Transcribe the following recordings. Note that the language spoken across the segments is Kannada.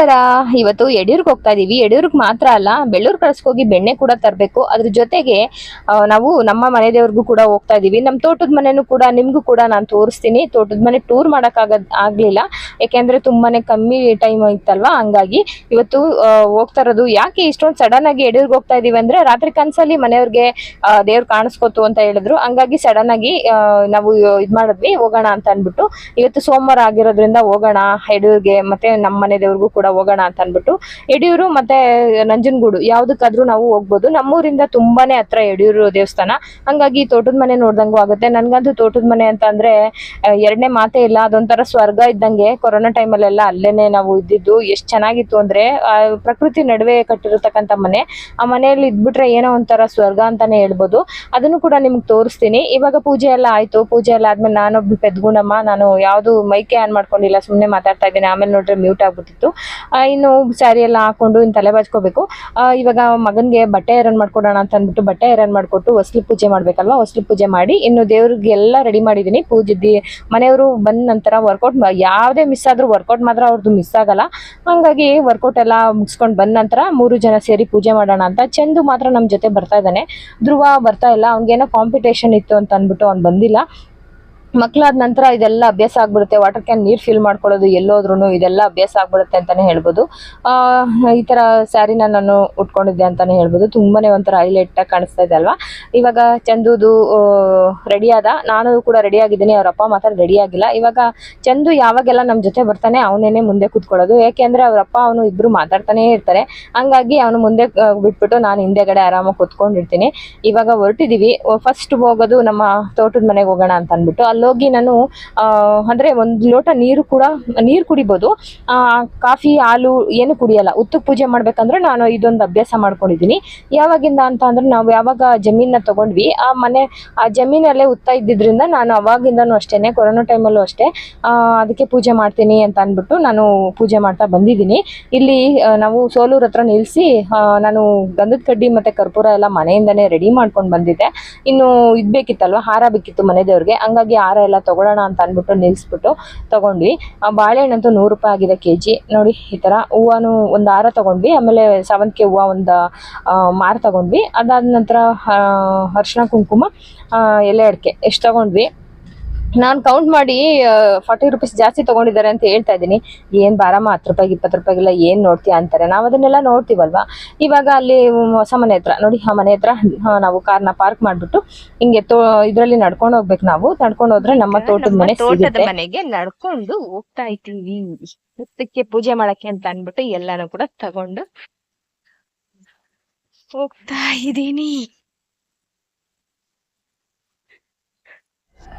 ನಮಸ್ಕಾರ ಇವತ್ತು ಯಡಿಯೂರ್ಗೆ ಹೋಗ್ತಾ ಇದೀವಿ. ಯಡಿಯೂರ್ಗ್ ಮಾತ್ರ ಅಲ್ಲ, ಬೆಳ್ಳೂರ್ ಕಳ್ಸ್ಕೋಗಿ ಬೆಣ್ಣೆ ಕೂಡ ತರಬೇಕು. ಅದ್ರ ಜೊತೆಗೆ ನಾವು ನಮ್ಮ ಮನೆ ದೇವ್ರಿಗೂ ಕೂಡ ಹೋಗ್ತಾ ಇದೀವಿ. ನಮ್ಮ ತೋಟದ ಮನೆನೂ ಕೂಡ, ನಿಮ್ಗೂ ಕೂಡ ನಾನು ತೋರಿಸ್ತೀನಿ. ತೋಟದ ಮನೆ ಟೂರ್ ಮಾಡಕ್ ಆಗಲಿಲ್ಲ. ಯಾಕೆಂದ್ರೆ ತುಂಬಾನೇ ಕಮ್ಮಿ ಟೈಮ್ ಇತ್ತಲ್ವಾ? ಹಂಗಾಗಿ ಇವತ್ತು ಹೋಗ್ತಾ ಇರೋದು. ಯಾಕೆ ಇಷ್ಟೊಂದು ಸಡನ್ ಆಗಿ ಯಡಿಯೂರ್ಗೆ ಹೋಗ್ತಾ ಇದೀವಿ ಅಂದ್ರೆ, ರಾತ್ರಿ ಕನ್ಸಲ್ಲಿ ಮನೆಯವ್ರಿಗೆ ದೇವ್ರು ಕಾಣಿಸ್ಕೊತು ಅಂತ ಹೇಳಿದ್ರು. ಹಂಗಾಗಿ ಸಡನ್ ಆಗಿ ನಾವು ಇದ್ ಮಾಡಿದ್ವಿ. ಹೋಗೋಣ ಅಂತ ಅಂದ್ಬಿಟ್ಟು. ಇವತ್ತು ಸೋಮವಾರ ಆಗಿರೋದ್ರಿಂದ ಹೋಗೋಣ. ಯಡಿಯೂರ್ಗೆ ಮತ್ತೆ ನಮ್ಮ ಮನೆ ದೇವ್ರಿಗೂ ಕೂಡ ಹೋಗೋಣ ಅಂತ ಅನ್ಬಿಟ್ಟು ಯಡಿಯೂರು ಮತ್ತೆ ನಂಜನಗೂಡು ಯಾವ್ದಕ್ಕಾದ್ರೂ ನಾವು ಹೋಗ್ಬೋದು. ನಮ್ಮೂರಿಂದ ತುಂಬಾನೇ ಹತ್ರ ಯಡಿಯೂರು ದೇವಸ್ಥಾನ. ಹಂಗಾಗಿ ತೋಟದ ಮನೆ ನೋಡ್ದಂಗೂ ಆಗುತ್ತೆ. ನನ್ಗಂತೂ ತೋಟದ ಮನೆ ಅಂತ ಅಂದ್ರೆ ಎರಡನೇ ಮಾತೇ ಇಲ್ಲ. ಅದೊಂಥರ ಸ್ವರ್ಗ ಇದ್ದಂಗೆ ಕೊರೋನಾ ಟೈಮಲ್ಲೆಲ್ಲ ಅಲ್ಲೇನೆ ನಾವು ಇದ್ದಿದ್ದು. ಎಷ್ಟ್ ಚೆನ್ನಾಗಿತ್ತು ಅಂದ್ರೆ ಪ್ರಕೃತಿ ನಡುವೆ ಕಟ್ಟಿರತಕ್ಕಂತ ಮನೆ. ಆ ಮನೆಯಲ್ಲಿ ಇದ್ಬಿಟ್ರೆ ಏನೋ ಒಂಥರ ಸ್ವರ್ಗ ಅಂತಾನೆ ಹೇಳ್ಬೋದು. ಅದನ್ನು ಕೂಡ ನಿಮ್ಗೆ ತೋರಿಸ್ತೀನಿ. ಇವಾಗ ಪೂಜೆ ಎಲ್ಲ ಆಯ್ತು. ಪೂಜೆ ಎಲ್ಲ ಆದ್ಮೇಲೆ ನಾನೊಬ್ಬ ಪೆದ್ಗುಣಮ್ಮ. ನಾನು ಯಾವ್ದು ಮೈಕೆ ಆನ್ ಮಾಡ್ಕೊಂಡಿಲ್ಲ. ಸುಮ್ನೆ ಮಾತಾಡ್ತಾ ಇದ್ದೀನಿ. ಆಮೇಲೆ ನೋಡ್ರೆ ಮ್ಯೂಟ್ ಆಗ್ಬಿಟ್ಟಿತ್ತು. ಇನ್ನು ಸ್ಯಾರಿ ಎಲ್ಲ ಹಾಕೊಂಡು ಇನ್ನು ತಲೆ ಬಾಚ್ಕೋಬೇಕು. ಇವಾಗ ಮಗನಿಗೆ ಬಟ್ಟೆ ಐರನ್ ಮಾಡ್ಕೊಡೋಣ ಅಂತ ಅಂದ್ಬಿಟ್ಟು ಬಟ್ಟೆ ಐರನ್ ಮಾಡಿಕೊಟ್ಟು ಹೊಸ್ಲು ಪೂಜೆ ಮಾಡಬೇಕಲ್ವ? ಹೊಸ್ಲು ಪೂಜೆ ಮಾಡಿ ಇನ್ನು ದೇವ್ರಿಗೆಲ್ಲ ರೆಡಿ ಮಾಡಿದ್ದೀನಿ ಪೂಜೆ ಮನೆಯವರು ಬಂದ ನಂತರ ವರ್ಕೌಟ್ ಯಾವುದೇ ಮಿಸ್ ಆದ್ರೂ ವರ್ಕೌಟ್ ಮಾತ್ರ ಅವ್ರದ್ದು ಮಿಸ್ ಆಗಲ್ಲ. ಹಂಗಾಗಿ ವರ್ಕೌಟ್ ಎಲ್ಲ ಮುಗಿಸ್ಕೊಂಡು ಬಂದ ನಂತರ ಮೂರು ಜನ ಸೇರಿ ಪೂಜೆ ಮಾಡೋಣ ಅಂತ ಚೆಂದು ಮಾತ್ರ ನಮ್ಮ ಜೊತೆ ಬರ್ತಾ ಇದ್ದಾನೆ. ಧ್ರುವ ಬರ್ತಾ ಇಲ್ಲ. ಅವ್ನಿಗೇನೋ ಕಾಂಪಿಟೇಷನ್ ಇತ್ತು ಅಂತ ಅಂದ್ಬಿಟ್ಟು ಅವ್ನು ಬಂದಿಲ್ಲ. ಮಕ್ಕಳಾದ ನಂತರ ಇದೆಲ್ಲ ಅಭ್ಯಾಸ ಆಗ್ಬಿಡುತ್ತೆ. ವಾಟರ್ ಕ್ಯಾನ್ ನೀರು ಫಿಲ್ ಮಾಡ್ಕೊಳ್ಳೋದು ಎಲ್ಲೋದ್ರೂ ಇದೆಲ್ಲ ಅಭ್ಯಾಸ ಆಗ್ಬಿಡುತ್ತೆ ಅಂತಾನೆ ಹೇಳ್ಬೋದು. ಈ ಥರ ಸ್ಯಾರಿನ ನಾನು ಉಟ್ಕೊಂಡಿದ್ದೆ ಅಂತಾನೆ ಹೇಳ್ಬೋದು. ತುಂಬಾನೇ ಒಂಥರ ಹೈಲೈಟ್ ಆಗಿ ಕಾಣಿಸ್ತಾ ಇದೆ ಅಲ್ವಾ? ಇವಾಗ ಚಂದುದು ರೆಡಿ ನಾನು ಕೂಡ ರೆಡಿ ಆಗಿದ್ದೀನಿ. ಅವ್ರ ಅಪ್ಪ ಮಾತ್ರ ರೆಡಿ ಆಗಿಲ್ಲ. ಇವಾಗ ಚಂದು ಯಾವಾಗೆಲ್ಲ ನಮ್ಮ ಜೊತೆ ಬರ್ತಾನೆ, ಅವನೇನೆ ಮುಂದೆ ಕೂತ್ಕೊಳ್ಳೋದು. ಯಾಕೆಂದ್ರೆ ಅವ್ರ ಅಪ್ಪ, ಅವನು ಇಬ್ರು ಮಾತಾಡ್ತಾನೆ ಇರ್ತಾರೆ. ಹಂಗಾಗಿ ಅವನು ಮುಂದೆ ಬಿಟ್ಬಿಟ್ಟು ನಾನು ಹಿಂದೆಗಡೆ ಆರಾಮಾಗಿ ಕೂತ್ಕೊಂಡಿರ್ತೀನಿ. ಇವಾಗ ಹೊರಟಿದೀವಿ. ಫಸ್ಟ್ ಹೋಗೋದು ನಮ್ಮ ತೋಟದ ಮನೆಗೆ ಹೋಗೋಣ ಅಂತ ಅಂದ್ಬಿಟ್ಟು ಅಲ್ಲೋಗಿ ನಾನು ಅಂದರೆ ಒಂದು ಲೋಟ ನೀರು ಕೂಡ, ನೀರು ಕುಡಿಬೋದು. ಕಾಫಿ, ಹಾಲು ಏನು ಕುಡಿಯಲ್ಲ. ಉತ್ತಕ್ಕೆ ಪೂಜೆ ಮಾಡ್ಬೇಕಂದ್ರೆ ನಾನು ಇದೊಂದು ಅಭ್ಯಾಸ ಮಾಡ್ಕೊಂಡಿದ್ದೀನಿ. ಯಾವಾಗಿಂದ ಅಂತ ಅಂದ್ರೆ ನಾವು ಯಾವಾಗ ಜಮೀನನ್ನ ತಗೊಂಡ್ವಿ, ಆ ಮನೆ, ಆ ಜಮೀನಲ್ಲೇ ಉತ್ತಾ ಇದ್ದಿದ್ರಿಂದ ನಾನು ಅವಾಗಿಂದನೂ ಅಷ್ಟೇನೆ ಕೊರೋನಾ ಟೈಮಲ್ಲೂ ಅಷ್ಟೇ ಅದಕ್ಕೆ ಪೂಜೆ ಮಾಡ್ತೀನಿ ಅಂತ ಅಂದ್ಬಿಟ್ಟು ನಾನು ಪೂಜೆ ಮಾಡ್ತಾ ಬಂದಿದ್ದೀನಿ. ಇಲ್ಲಿ ನಾವು ಸೋಲೂರ್ ಹತ್ರ ನಿಲ್ಲಿಸಿ ನಾನು ಗಂಧದ ಕಡ್ಡಿ ಮತ್ತೆ ಕರ್ಪೂರ ಎಲ್ಲ ಮನೆಯಿಂದನೇ ರೆಡಿ ಮಾಡ್ಕೊಂಡು ಬಂದಿದ್ದೆ. ಇನ್ನು ಇದು ಬೇಕಿತ್ತಲ್ವ? ಹಾರ ಬೇಕಿತ್ತು ಮನೆ ದೇವ್ರಿಗೆ. ಹಂಗಾಗಿ ಹಾರ ಎಲ್ಲ ತಗೊಳ್ಳೋಣ ಅಂತ ಅಂದ್ಬಿಟ್ಟು ನಿಲ್ಲಿಸ್ಬಿಟ್ಟು ತಗೊಂಡ್ವಿ. ಆ ಬಾಳೆಹಣ್ಣಂತೂ ನೂರು ರೂಪಾಯಿ ಆಗಿದೆ ಕೆ ಜಿ ನೋಡಿ, ಈ ಥರ ಹೂವನು ಒಂದು ಹಾರ ತಗೊಂಡ್ವಿ. ಆಮೇಲೆ ಸೇವಂತಿಗೆ ಹೂವು ಒಂದು ಮಾರು ತಗೊಂಡ್ವಿ. ಅದಾದ ನಂತರ ಅರ್ಶಿಣ ಕುಂಕುಮ ಎಲೆ ಅಡಿಕೆ, ಎಷ್ಟು ತಗೊಂಡ್ವಿ? ನಾನು ಕೌಂಟ್ ಮಾಡಿ ಫಾರ್ಟಿ ರುಪೀಸ್ ಜಾಸ್ತಿ ತಗೊಂಡಿದ್ದಾರೆ ಅಂತ ಹೇಳ್ತಾ ಇದ್ದೀನಿ. ಏನು ಬಾರಮ್ಮ ಹತ್ತು ರೂಪಾಯಿಗೆ ಇಪ್ಪತ್ತು ರೂಪಾಯಿಗೆಲ್ಲ ಏನು ನೋಡ್ತೀಯ ಅಂತಾರೆ? ನಾವು ಅದನ್ನೆಲ್ಲ ನೋಡ್ತೀವಲ್ವಾ? ಇವಾಗ ಅಲ್ಲಿ ಹೊಸ ಮನೆ ಹತ್ರ ನೋಡಿ ಆ ಮನೆ ಹತ್ರ ನಾವು ಕಾರ್ನ ಪಾರ್ಕ್ ಮಾಡ್ಬಿಟ್ಟು ಹಿಂಗೆ ತೋ ಇದರಲ್ಲಿ ನಡ್ಕೊಂಡು ಹೋಗ್ಬೇಕು ನಾವು. ನಡ್ಕೊಂಡು ಹೋದ್ರೆ ನಮ್ಮ ತೋಟದ ಮನೆ ತೋಟದ ಮನೆಗೆ ನಡ್ಕೊಂಡು ಹೋಗ್ತಾ ಇದ್ದೀವಿ. ಮುತ್ತಕ್ಕೆ ಪೂಜೆ ಮಾಡಕ್ಕೆ ಅಂತ ಅನ್ಬಿಟ್ಟು ಎಲ್ಲಾನು ಕೂಡ ತಗೊಂಡು ಹೋಗ್ತಾ ಇದ್ದೀನಿ.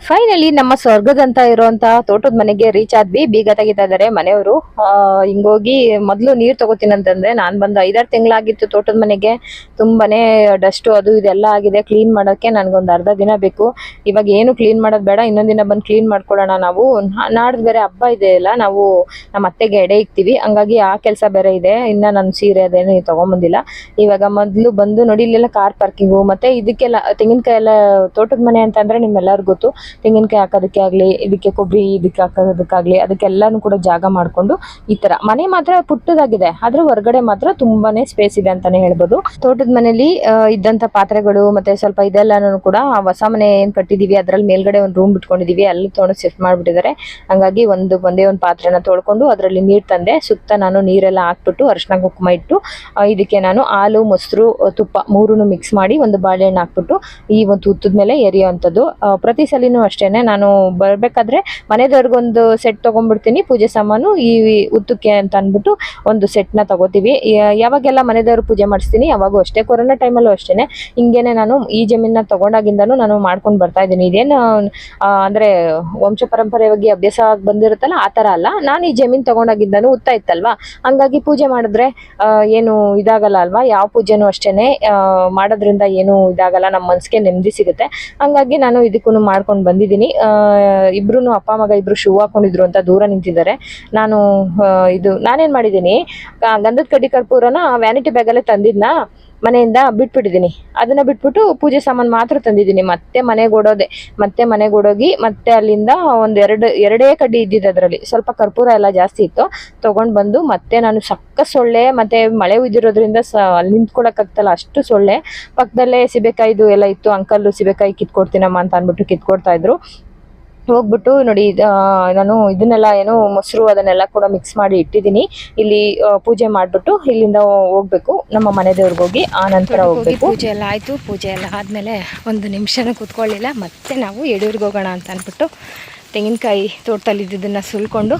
ಫೈನಲಿ ನಮ್ಮ ಸ್ವರ್ಗದಂತ ಇರುವಂತ ತೋಟದ ಮನೆಗೆ ರೀಚ್ ಆದ್ವಿ. ಬೀಗ ತೆಗಿತಾ ಇದಾರೆ ಮನೆಯವರು. ಹಿಂಗೋಗಿ ಮೊದಲು ನೀರು ತಗೋತೀನಿ ಅಂತಂದ್ರೆ ನಾನು ಬಂದು ಐದಾರು ತಿಂಗಳಾಗಿತ್ತು ತೋಟದ ಮನೆಗೆ. ತುಂಬಾನೇ ಡಸ್ಟ್ ಅದು ಇದೆಲ್ಲ ಆಗಿದೆ. ಕ್ಲೀನ್ ಮಾಡೋಕೆ ನನ್ಗೊಂದು ಅರ್ಧ ದಿನ ಬೇಕು. ಇವಾಗ ಏನು ಕ್ಲೀನ್ ಮಾಡೋದು ಬೇಡ. ಇನ್ನೊಂದು ದಿನ ಬಂದು ಕ್ಲೀನ್ ಮಾಡ್ಕೊಳ್ಳೋಣ ನಾವು. ನಾಡ್ದು ಬೇರೆ ಹಬ್ಬ ಇದೆ ಅಲ್ಲ, ನಾವು ನಮ್ಮ ಅತ್ತೆಗೆ ಎಡೆ ಇಕ್ತೀವಿ. ಹಂಗಾಗಿ ಆ ಕೆಲಸ ಬೇರೆ ಇದೆ. ಇನ್ನ ನಾನು ಸೀರೆ ಅದೇನು ತಗೊಂಬಂದಿಲ್ಲ. ಇವಾಗ ಮೊದಲು ಬಂದು ನೋಡಿ, ಇಲ್ಲೆಲ್ಲ ಕಾರ್ ಪಾರ್ಕಿಂಗು ಮತ್ತೆ ಇದಕ್ಕೆಲ್ಲ ತೆಂಗಿನಕಾಯಿ ಎಲ್ಲ ತೋಟದ ಮನೆ ಅಂತ ಅಂದ್ರೆ ನಿಮ್ಮೆಲ್ಲರಿಗೂ ಗೊತ್ತು. ತೆಂಗಿನಕಾಯಿ ಹಾಕೋದಕ್ಕೆ ಆಗಲಿ, ಇದಕ್ಕೆ ಕೊಬ್ಬರಿ, ಇದಕ್ಕೆ ಹಾಕೋದಕ್ಕಾಗಲಿ, ಅದಕ್ಕೆಲ್ಲಾನು ಕೂಡ ಜಾಗ ಮಾಡ್ಕೊಂಡು ಈ ತರ ಮನೆ ಮಾತ್ರ ಪುಟ್ಟದಾಗಿದೆ, ಆದರೆ ಹೊರಗಡೆ ಮಾತ್ರ ತುಂಬಾನೇ ಸ್ಪೇಸ್ ಇದೆ ಅಂತಾನೆ ಹೇಳ್ಬೋದು. ತೋಟದ ಮನೆಯಲ್ಲಿ ಇದ್ದಂಥ ಪಾತ್ರೆಗಳು ಮತ್ತೆ ಸ್ವಲ್ಪ ಇದೆಲ್ಲಾನು ಕೂಡ ಹೊಸ ಮನೆ ಏನು ಕಟ್ಟಿದೀವಿ, ಅದರಲ್ಲಿ ಮೇಲ್ಗಡೆ ಒಂದು ರೂಮ್ ಬಿಟ್ಕೊಂಡಿದೀವಿ, ಅಲ್ಲಿ ತೊಗೊಂಡು ಶಿಫ್ಟ್ ಮಾಡಿಬಿಟ್ಟಿದ್ದಾರೆ. ಹಂಗಾಗಿ ಒಂದು, ಒಂದೇ ಒಂದು ಪಾತ್ರೆನ ತೊಳ್ಕೊಂಡು ಅದರಲ್ಲಿ ನೀರ್ ತಂದೆ, ಸುತ್ತ ನಾನು ನೀರೆಲ್ಲ ಹಾಕ್ಬಿಟ್ಟು ಅರಿಶಿನ ಕುಂಕುಮ ಇಟ್ಟು ಇದಕ್ಕೆ ನಾನು ಹಾಲು, ಮೊಸರು ತುಪ್ಪ ಮೂರೂ ಮಿಕ್ಸ್ ಮಾಡಿ ಒಂದು ಬಾಳೆಹಣ್ಣು ಹಾಕ್ಬಿಟ್ಟು ಈ ಒಂದು ತುತ್ತದ ಮೇಲೆ ಎರಿಯೋ ಅಂಥದ್ದು ಪ್ರತಿ ಸಲಿನೂ ಅಷ್ಟೇನೆ. ನಾನು ಬರ್ಬೇಕಾದ್ರೆ ಮನೆದವ್ರಿಗೊಂದು ಸೆಟ್ ತಗೊಂಡ್ಬಿಡ್ತೀನಿ. ಪೂಜೆ ಸಾಮಾನು ಈ ಉತ್ತಕ್ಕೆ ಅಂತ ಅಂದ್ಬಿಟ್ಟು ಒಂದು ಸೆಟ್ನ ತಗೋತೀವಿ. ಯಾವಾಗೆಲ್ಲ ಮನೆದವ್ರು ಪೂಜೆ ಮಾಡಿಸ್ತೀನಿ ಯಾವಾಗೂ ಅಷ್ಟೇ. ಕೊರೋನಾ ಟೈಮಲ್ಲೂ ಅಷ್ಟೇನೆ. ಹಿಂಗೇನೆ ನಾನು ಈ ಜಮೀನ ತೊಗೊಂಡಾಗಿಂದನೂ ನಾನು ಮಾಡ್ಕೊಂಡು ಬರ್ತಾ ಇದ್ದೀನಿ. ಇದೇನು ಅಂದ್ರೆ ವಂಶ ಪರಂಪರೆಯಾಗಿ ಅಭ್ಯಾಸ ಆಗಿ ಬಂದಿರುತ್ತಲ್ಲ ಆ ಥರ ಅಲ್ಲ. ನಾನು ಈ ಜಮೀನ್ ತೊಗೊಂಡಾಗಿಂದನೂ ಉತ್ತ ಇತ್ತಲ್ವಾ? ಹಂಗಾಗಿ ಪೂಜೆ ಮಾಡಿದ್ರೆ ಏನು ಇದಾಗಲ್ಲ ಅಲ್ವಾ? ಯಾವ ಪೂಜೆನೂ ಅಷ್ಟೇನೆ ಆ, ಮಾಡೋದ್ರಿಂದ ಏನು ಇದಾಗಲ್ಲ. ನಮ್ಮ ಮನಸ್ಸಿಗೆ ನೆಮ್ಮದಿ ಸಿಗುತ್ತೆ. ಹಂಗಾಗಿ ನಾನು ಇದಕ್ಕೂ ಮಾಡ್ಕೊಂಡು ಬಂದಿದ್ದೀನಿ. ಇಬ್ರು ಅಪ್ಪ, ಮಗ ಇಬ್ರು ಶೂ ಹಾಕೊಂಡಿದ್ರು ಅಂತ ದೂರ ನಿಂತಿದ್ದಾರೆ. ನಾನು ಇದು ನಾನೇನ್ ಮಾಡಿದ್ದೀನಿ ಗಂಧದ ಕಡ್ಡಿ ಕರ್ಪೂರನ ವ್ಯಾನಿಟಿ ಬ್ಯಾಗಲ್ಲೇ ತಂದಿದ್ನ? ಮನೆಯಿಂದ ಬಿಟ್ಬಿಟ್ಟಿದ್ದೀನಿ. ಅದನ್ನ ಬಿಟ್ಬಿಟ್ಟು ಪೂಜೆ ಸಾಮಾನು ಮಾತ್ರ ತಂದಿದ್ದೀನಿ. ಮತ್ತೆ ಮನೆಗೆ ಓಡೋದೆ, ಮತ್ತೆ ಮನೆಗೆ ಓಡೋಗಿ, ಮತ್ತೆ ಅಲ್ಲಿಂದ ಒಂದೆರಡು ಎರಡು ಕಡ್ಡಿ ಇದ್ದಿದ್ದು ಅದರಲ್ಲಿ. ಸ್ವಲ್ಪ ಕರ್ಪೂರ ಎಲ್ಲ ಜಾಸ್ತಿ ಇತ್ತು. ತಗೊಂಡ್ ಬಂದು ಮತ್ತೆ ನಾನು ಸಕ್ಕ ಸೊಳ್ಳೆ, ಮತ್ತೆ ಮಳೆ ಉದ್ದಿರೋದ್ರಿಂದ ಸ, ಅಲ್ಲಿ ನಿಂತ್ಕೊಳಕ್ ಆಗ್ತಲ್ಲ ಅಷ್ಟು ಸೊಳ್ಳೆ. ಪಕ್ಕದಲ್ಲೇ ಸಿಬೆಕಾಯಿದು ಎಲ್ಲ ಇತ್ತು. ಅಂಕಲ್ ಸಿಬೆಕಾಯಿ ಕಿತ್ಕೊಡ್ತೀನಮ್ಮ ಅಂತ ಅಂದ್ಬಿಟ್ಟು ಕಿತ್ಕೊಡ್ತಾ ಇದ್ರು. ಹೋಗ್ಬಿಟ್ಟು ನೋಡಿ ನಾನು ಇದನ್ನೆಲ್ಲ ಏನು ಮೊಸರು ಅದನ್ನೆಲ್ಲ ಕೂಡ ಮಿಕ್ಸ್ ಮಾಡಿ ಇಟ್ಟಿದ್ದೀನಿ. ಇಲ್ಲಿ ಪೂಜೆ ಮಾಡ್ಬಿಟ್ಟು ಇಲ್ಲಿಂದ ಹೋಗ್ಬೇಕು. ನಮ್ಮ ಮನೆ ದೇವ್ರಿಗೆ ಹೋಗಿ ಆ ನಂತರ ಹೋಗ್ಬೇಕು. ಪೂಜೆ ಎಲ್ಲ ಆಯಿತು. ಪೂಜೆ ಎಲ್ಲ ಆದಮೇಲೆ ಒಂದು ನಿಮಿಷನೂ ಕೂತ್ಕೊಳ್ಳಿಲ್ಲ. ಮತ್ತೆ ನಾವು ಯಡಿಯೂರಿಗೆ ಹೋಗೋಣ ಅಂತ ಅಂದ್ಬಿಟ್ಟು ತೆಂಗಿನಕಾಯಿ ತೋಟದಲ್ಲಿ ಇದ್ದಿದ್ದನ್ನು ಸುಲ್ಕೊಂಡು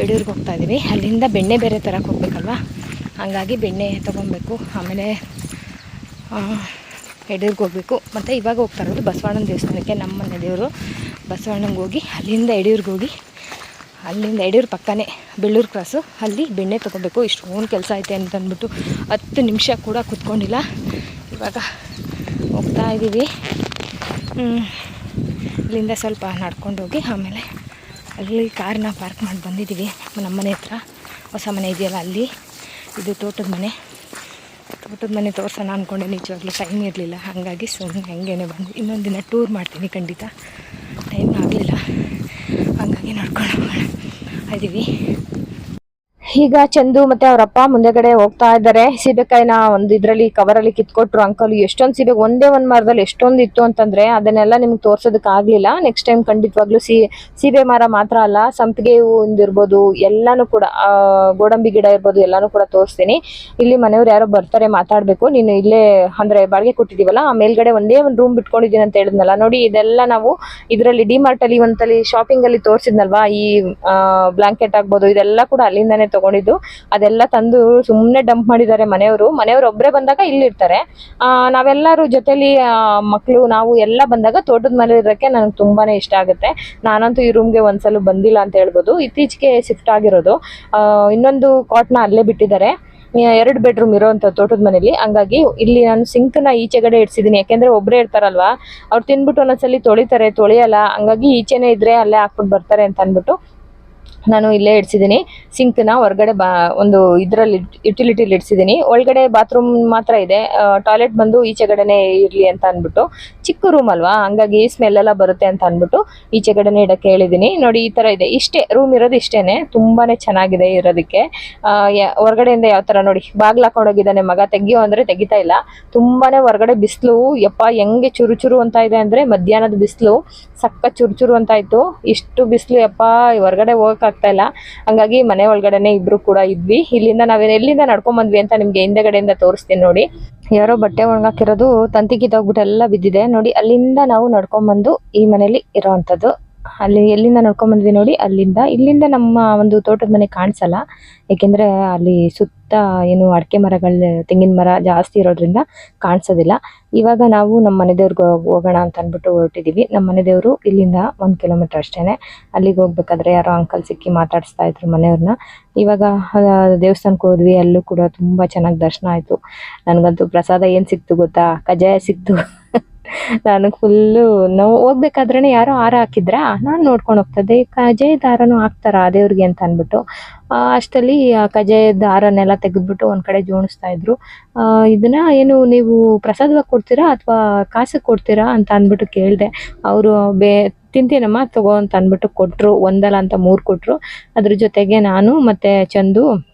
ಯಡಿಯೂರ್ಗೆ ಹೋಗ್ತಾ ಇದ್ದೀವಿ. ಅಲ್ಲಿಂದ ಬೆಣ್ಣೆ ಬೇರೆ ತರಕ್ಕೆ ಹೋಗ್ಬೇಕಲ್ವ? ಹಾಗಾಗಿ ಬೆಣ್ಣೆ ತೊಗೊಬೇಕು ಆಮೇಲೆ ಆ, ಹೋಗಬೇಕು. ಮತ್ತು ಇವಾಗ ಹೋಗ್ತಾ ಇರೋದು ಬಸವಣ್ಣನ ದೇವಸ್ಥಾನಕ್ಕೆ ನಮ್ಮ ಮನೆ ದೇವರು ಬಸವಣ್ಣಂಗೆ ಹೋಗಿ ಅಲ್ಲಿಂದ ಎಡೂರ್ಗೆ ಹೋಗಿ ಅಲ್ಲಿಂದ ಯಡಿಯೂರು ಪಕ್ಕನೇ ಬೆಳ್ಳೂರು ಕ್ರಾಸು ಅಲ್ಲಿ ಬೆಣ್ಣೆ ತೊಗೋಬೇಕು. ಇಷ್ಟೊಂದು ಕೆಲಸ ಐತೆ ಅಂತ ಅಂದ್ಬಿಟ್ಟು ಹತ್ತು ನಿಮಿಷ ಕೂಡ ಕೂತ್ಕೊಂಡಿಲ್ಲ. ಇವಾಗ ಹೋಗ್ತಾ ಇದ್ದೀವಿ ಅಲ್ಲಿಂದ ಸ್ವಲ್ಪ ನಡ್ಕೊಂಡು ಹೋಗಿ ಆಮೇಲೆ ಅಲ್ಲಿ ಕಾರ್ನ ಪಾರ್ಕ್ ಮಾಡಿ ಬಂದಿದ್ದೀವಿ ನಮ್ಮ ಮನೆ ಹತ್ರ. ಹೊಸ ಮನೆ ಇದೆಯಲ್ಲ ಅಲ್ಲಿ. ಇದು ತೋಟದ ಮನೆ. ತೋಟದ ಮನೆ ತೋರ್ಸೋಣ ಅಂದ್ಕೊಂಡೆ ನಿಜವಾಗ್ಲೂ ಟೈಮ್ ಇರಲಿಲ್ಲ. ಹಾಗಾಗಿ ಸುಮ್ಮನೆ ಹಂಗೇನೆ ಬಂದು ಇನ್ನೊಂದು ದಿನ ಟೂರ್ ಮಾಡ್ತೀನಿ ಖಂಡಿತ. ಟೈಮ್ ಆಗಲಿಲ್ಲ. ಹಾಗಾಗಿ ನೋಡ್ಕೊಂಡು ಹೋಗೋಣ. ಈಗ ಚಂದು ಮತ್ತೆ ಅವರಪ್ಪ ಮುಂದೆಗಡೆ ಹೋಗ್ತಾ ಇದ್ದಾರೆ. ಸೀಬೆಕಾಯಿನ ಒಂದು ಇದ್ರಲ್ಲಿ ಕವರ್ ಅಲ್ಲಿ ಕಿತ್ಕೊಟ್ರು ಅಂಕಲ್ ಎಷ್ಟೊಂದು ಸೀಬೆ, ಒಂದೇ ಒಂದ್ ಮರದಲ್ಲಿ ಎಷ್ಟೊಂದು ಇತ್ತು ಅಂತಂದ್ರೆ ಅದನ್ನೆಲ್ಲ ನಿಮ್ಗೆ ತೋರ್ಸೋದಕ್ ಆಗ್ಲಿಲ್ಲ. ನೆಕ್ಸ್ಟ್ ಟೈಮ್ ಖಂಡಿತವಾಗ್ಲೂ ಸೀ, ಸೀಬೆ ಮರ ಮಾತ್ರ ಅಲ್ಲ, ಸಂಪಿಗೆ ಹೂವಿಂದ ಇರ್ಬೋದು, ಎಲ್ಲಾನು ಕೂಡ ಗೋಡಂಬಿ ಗಿಡ ಇರ್ಬೋದು, ಎಲ್ಲಾನು ಕೂಡ ತೋರಿಸ್ತೀನಿ. ಇಲ್ಲಿ ಮನೆಯವ್ರು ಯಾರೋ ಬರ್ತಾರೆ ಮಾತಾಡ್ಬೇಕು. ನೀನು ಇಲ್ಲೇ ಅಂದ್ರೆ ಬಾಡಿಗೆ ಕೊಟ್ಟಿದೀವಲ್ಲ, ಆ ಮೇಲ್ಗಡೆ ಒಂದೇ ಒಂದು ರೂಮ್ ಬಿಟ್ಕೊಂಡಿದ್ದೀನಿ ಅಂತ ಹೇಳಿದ್ನಲ್ಲ, ನೋಡಿ ಇದೆಲ್ಲ ನಾವು ಇದರಲ್ಲಿ ಡಿಮಾರ್ಟ್ ಅಲ್ಲಿ ಒಂತಲ್ಲಿ ಶಾಪಿಂಗ್ ಅಲ್ಲಿ ತೋರಿಸಿದ್ನಲ್ವಾ, ಈ ಬ್ಲಾಂಕೆಟ್ ಆಗ್ಬೋದು, ಇದೆಲ್ಲ ಕೂಡ ಅಲ್ಲಿಂದಾನೇ ತಗೊಂಡಿದ್ದು. ಅದೆಲ್ಲ ತಂದು ಸುಮ್ಮನೆ ಡಂಪ್ ಮಾಡಿದ್ದಾರೆ ಮನೆಯವರು. ಮನೆಯವರು ಒಬ್ಬರೇ ಬಂದಾಗ ಇಲ್ಲಿರ್ತಾರೆ. ಆ, ನಾವೆಲ್ಲರೂ ಜೊತೆಲಿ ಮಕ್ಕಳು ನಾವು ಎಲ್ಲ ಬಂದಾಗ ತೋಟದ ಮನೆ ಇರೋಕ್ಕೆ ನನಗೆ ತುಂಬಾನೇ ಇಷ್ಟ ಆಗುತ್ತೆ. ನಾನಂತೂ ಈ ರೂಮ್ಗೆ ಒಂದ್ಸಲ ಬಂದಿಲ್ಲ ಅಂತ ಹೇಳ್ಬೋದು. ಇತ್ತೀಚೆಗೆ ಶಿಫ್ಟ್ ಆಗಿರೋದು. ಇನ್ನೊಂದು ಕಾಟ್ನ ಅಲ್ಲೇ ಬಿಟ್ಟಿದ್ದಾರೆ. ಎರಡ್ ಬೆಡ್ರೂಮ್ ಇರೋಂಥ ತೋಟದ ಮನೇಲಿ. ಹಂಗಾಗಿ ಇಲ್ಲಿ ನಾನು ಸಿಂಕ್ನ ಈಚೆಗಡೆ ಇಡ್ಸಿದ್ದೀನಿ ಯಾಕೆಂದ್ರೆ ಒಬ್ಬರೇ ಇರ್ತಾರಲ್ವಾ. ಅವ್ರು ತಿನ್ಬಿಟ್ಟು ಒಂದೊಂದ್ಸಲಿ ತೊಳಿತಾರೆ. ತೊಳೆಯಲ್ಲ. ಹಂಗಾಗಿ ಈಚೆನೆ ಇದ್ರೆ ಅಲ್ಲೇ ಹಾಕ್ಬಿಟ್ಟು ಬರ್ತಾರೆ ಅಂತ ಅಂದ್ಬಿಟ್ಟು ನಾನು ಇಲ್ಲೇ ಇಡ್ಸಿದ್ದೀನಿ. ಸಿಂಕ್ನ ಹೊರಗಡೆ ಬಾ, ಒಂದು ಇದರಲ್ಲಿ ಯುಟಿಲಿಟಿಲಿ ಇಡ್ಸಿದ್ದೀನಿ. ಒಳಗಡೆ ಬಾತ್ರೂಮ್ ಮಾತ್ರ ಇದೆ. ಟಾಯ್ಲೆಟ್ ಬಂದು ಈಚೆಗಡೆನೇ ಇರಲಿ ಅಂತ ಅಂದ್ಬಿಟ್ಟು. ಚಿಕ್ಕ ರೂಮ್ ಅಲ್ವಾ? ಹಂಗಾಗಿ ಸ್ಮೆಲ್ ಎಲ್ಲ ಬರುತ್ತೆ ಅಂತ ಅಂದ್ಬಿಟ್ಟು ಈಚೆಗಡೆನೆ ಇಡಕ್ಕೆ ಹೇಳಿದ್ದೀನಿ. ನೋಡಿ, ಈ ತರ ಇದೆ. ಇಷ್ಟೇ ರೂಮ್ ಇರೋದು ಇಷ್ಟೇನೆ. ತುಂಬಾನೇ ಚೆನ್ನಾಗಿದೆ ಇರೋದಕ್ಕೆ. ಹೊರಗಡೆಯಿಂದ ಯಾವ ತರ ನೋಡಿ, ಬಾಗ್ಲ ಹಾಕೊಂಡೋಗಿದ್ದಾನೆ ಮಗ. ತೆಗಿಯೋ ಅಂದ್ರೆ ತೆಗಿತಾ ಇಲ್ಲ. ತುಂಬಾನೇ ಹೊರಗಡೆ ಬಿಸಿಲು. ಯಪ್ಪ, ಹೆಂಗೆ ಚುರು ಚುರು ಅಂತ ಇದೆ ಅಂದ್ರೆ ಮಧ್ಯಾಹ್ನದ ಬಿಸಿಲು. ಸಕ್ಕ ಚುರು ಚುರು ಅಂತ ಇತ್ತು ಇಷ್ಟು ಬಿಸಿಲು ಯಪ್ಪ, ಹೊರಗಡೆ ಹೋಗಕ್ ಆಗ್ತಾ ಇಲ್ಲ. ಹಂಗಾಗಿ ಮನೆ ಒಳಗಡೆನೆ ಇಬ್ರು ಕೂಡ ಇದ್ವಿ. ಇಲ್ಲಿಂದ ನಾವೇನು ಎಲ್ಲಿಂದ ನಡ್ಕೊಂಡ್ ಬಂದ್ವಿ ಅಂತ ನಿಮ್ಗೆ ಹಿಂದೆಗಡೆಯಿಂದ ತೋರಿಸ್ತೀನಿ ನೋಡಿ. ಯಾರೋ ಬಟ್ಟೆ ಒಣಗಾಕಿರೋದು ತಂತಿ ಕಿತ್ತೋಗ್ಬಿಟ್ಟು ಎಲ್ಲ ಬಿದ್ದಿದೆ. ನೋಡಿ, ಅಲ್ಲಿಂದ ನಾವು ನಡ್ಕೊಂಡ್ ಈ ಮನೇಲಿ ಇರೋವಂಥದ್ದು. ಅಲ್ಲಿ ಎಲ್ಲಿಂದ ನಡ್ಕೊಂಡ್ ಬಂದ್ವಿ ನೋಡಿ, ಅಲ್ಲಿಂದ. ಇಲ್ಲಿಂದ ನಮ್ಮ ಒಂದು ತೋಟದ ಮನೆ ಕಾಣಿಸಲ್ಲ. ಏಕೆಂದ್ರೆ ಅಲ್ಲಿ ಸುತ್ತ ಏನು ಅಡಿಕೆ ಮರಗಳ, ತೆಂಗಿನ ಮರ ಜಾಸ್ತಿ ಇರೋದ್ರಿಂದ ಕಾಣಿಸೋದಿಲ್ಲ. ಇವಾಗ ನಾವು ನಮ್ಮ ಮನೆ ದೇವ್ರಿಗೆ ಹೋಗೋಣ ಅಂತ ಅಂದ್ಬಿಟ್ಟು ಹೊರಟಿದೀವಿ. ನಮ್ಮ ಮನೆ ದೇವರು ಇಲ್ಲಿಂದ ಒಂದು ಕಿಲೋಮೀಟರ್ ಅಷ್ಟೇನೆ. ಅಲ್ಲಿಗೆ ಹೋಗ್ಬೇಕಾದ್ರೆ ಯಾರೋ ಅಂಕಲ್ ಸಿಕ್ಕಿ ಮಾತಾಡಿಸ್ತಾ ಇದ್ರು ಮನೆಯವ್ರನ್ನ ಇವಾಗ ದೇವಸ್ಥಾನಕ್ಕೆ ಹೋದ್ವಿ. ಅಲ್ಲೂ ಕೂಡ ತುಂಬಾ ಚೆನ್ನಾಗಿ ದರ್ಶನ ಆಯ್ತು. ನನಗಂತೂ ಪ್ರಸಾದ ಏನ್ ಸಿಕ್ತು ಗೊತ್ತಾ? ಕಜಾಯ ಸಿಕ್ತು. ನನಗೆ ಫುಲ್ಲು ನಾವು ಹೋಗ್ಬೇಕಾದ್ರೇನೆ ಯಾರೋ ಹಾರ ಹಾಕಿದ್ರಾ? ನಾನು ನೋಡ್ಕೊಂಡು ಹೋಗ್ತದೆ. ಕಜಾಯ ದಾರನೂ ಹಾಕ್ತಾರ ದೇವ್ರಿಗೆ ಅಂತ ಅಂದ್ಬಿಟ್ಟು. ಆ, ಅಷ್ಟರಲ್ಲಿ ಆ ಕಜಾಯದ ದಾರನೆಲ್ಲ ತೆಗೆದ್ಬಿಟ್ಟು ಒಂದ್ ಕಡೆ ಜೋಡಿಸ್ತಾ ಇದ್ರು. ಆ, ಇದನ್ನ ಏನು ನೀವು ಪ್ರಸಾದವಾಗಿ ಕೊಡ್ತೀರಾ ಅಥವಾ ಕಾಸು ಕೊಡ್ತೀರಾ ಅಂತ ಅಂದ್ಬಿಟ್ಟು ಕೇಳಿದೆ. ಅವರು ಬೇ ತಿಂತೀನಮ್ಮ ತಗೋ ಅಂತ ಅಂದ್ಬಿಟ್ಟು ಕೊಟ್ರು. ಒಂದಲ್ಲ ಅಂತ ಮೂರು ಕೊಟ್ರು. ಅದ್ರ ಜೊತೆಗೆ ನಾನು ಮತ್ತೆ ಚಂದು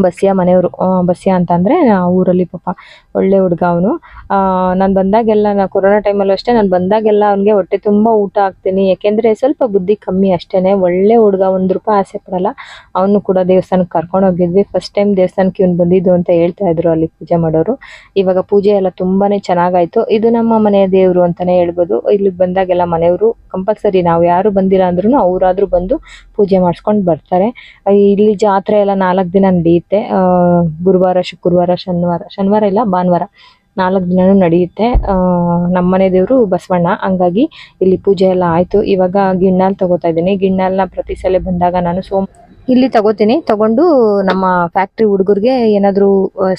ಬಸ್ಯ ಮನೆಯವರು ಬಸ್ಯ ಅಂತ ಅಂದ್ರೆ ಆ ಊರಲ್ಲಿ ಪಾಪ ಒಳ್ಳೆ ಹುಡುಗ ಅವನು. ನಾನು ಬಂದಾಗೆಲ್ಲ ನಾ ಕೊರೋನಾ ಟೈಮಲ್ಲೂ ಅಷ್ಟೇ, ನಾನು ಬಂದಾಗೆಲ್ಲ ಅವನಿಗೆ ಹೊಟ್ಟೆ ತುಂಬ ಊಟ ಹಾಕ್ತೀನಿ. ಯಾಕೆಂದ್ರೆ ಸ್ವಲ್ಪ ಬುದ್ಧಿ ಕಮ್ಮಿ ಅಷ್ಟೇನೆ. ಒಳ್ಳೆ ಹುಡುಗ ಒಂದು ರೂಪಾಯಿ ಆಸೆ ಪಡಲ್ಲ. ಅವನು ಕೂಡ ದೇವಸ್ಥಾನಕ್ಕೆ ಕರ್ಕೊಂಡು ಹೋಗಿದ್ವಿ. ಫಸ್ಟ್ ಟೈಮ್ ದೇವಸ್ಥಾನಕ್ಕೆ ಇವನು ಬಂದಿದ್ದು ಅಂತ ಹೇಳ್ತಾ ಇದ್ರು ಅಲ್ಲಿ ಪೂಜೆ ಮಾಡೋರು. ಇವಾಗ ಪೂಜೆ ಎಲ್ಲ ತುಂಬಾನೇ ಚೆನ್ನಾಗಾಯ್ತು. ಇದು ನಮ್ಮ ಮನೆಯ ದೇವರು ಅಂತಾನೆ ಹೇಳ್ಬೋದು. ಇಲ್ಲಿಗೆ ಬಂದಾಗೆಲ್ಲ ಮನೆಯವರು ಕಂಪಲ್ಸರಿ ನಾವು ಯಾರು ಬಂದಿಲ್ಲ ಅಂದ್ರೂ ಅವರಾದರೂ ಬಂದು ಪೂಜೆ ಮಾಡಿಸ್ಕೊಂಡು ಬರ್ತಾರೆ. ಇಲ್ಲಿ ಜಾತ್ರೆ ಎಲ್ಲ ನಾಲ್ಕು ದಿನ ನಡೆಯುತ್ತೆ. ಗುರುವಾರ, ಶುಕ್ರವಾರ, ಶನಿವಾರ ಶನಿವಾರ ಇಲ್ಲ ನಾಲ್ಕು ದಿನವೂ ನಡೆಯುತ್ತೆ. ನಮ್ಮನೆ ದೇವರು ಬಸವಣ್ಣ. ಹಂಗಾಗಿ ಇಲ್ಲಿ ಪೂಜೆ ಎಲ್ಲ ಆಯ್ತು. ಇವಾಗ ಗಿಣ್ಣಲ್ ತಗೋತಾ ಇದ್ದೀನಿ. ಗಿಣ್ಣಲ್ನ ಪ್ರತಿ ಸಲ ಬಂದಾಗ ನಾನು ಸೋಮ್ ಇಲ್ಲಿ ತಗೋತೀನಿ. ತಗೊಂಡು ನಮ್ಮ ಫ್ಯಾಕ್ಟ್ರಿ ಹುಡುಗರಿಗೆ ಏನಾದ್ರು